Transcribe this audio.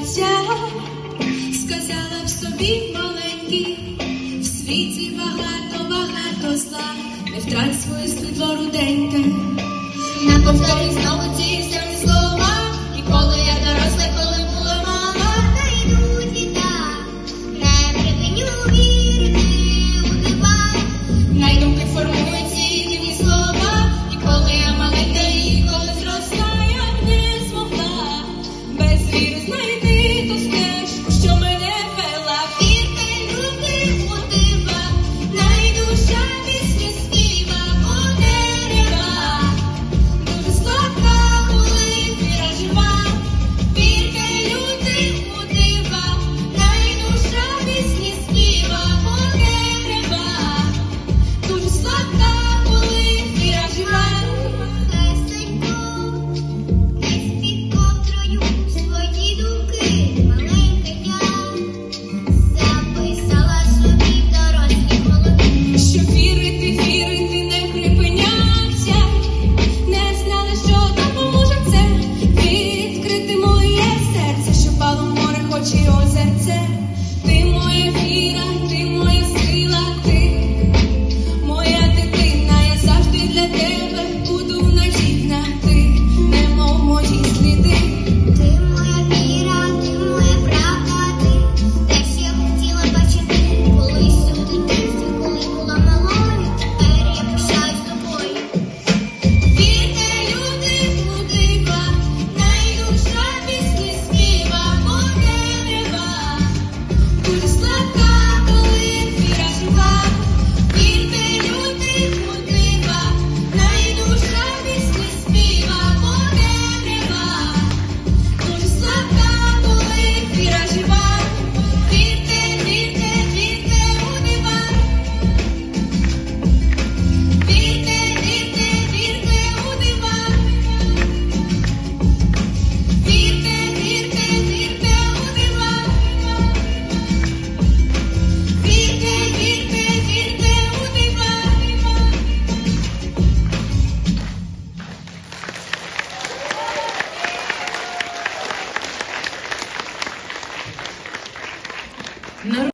життя, сказала в собі маленький, в світі багато, багато зла, не втрать свою світло руденьке, на повторі No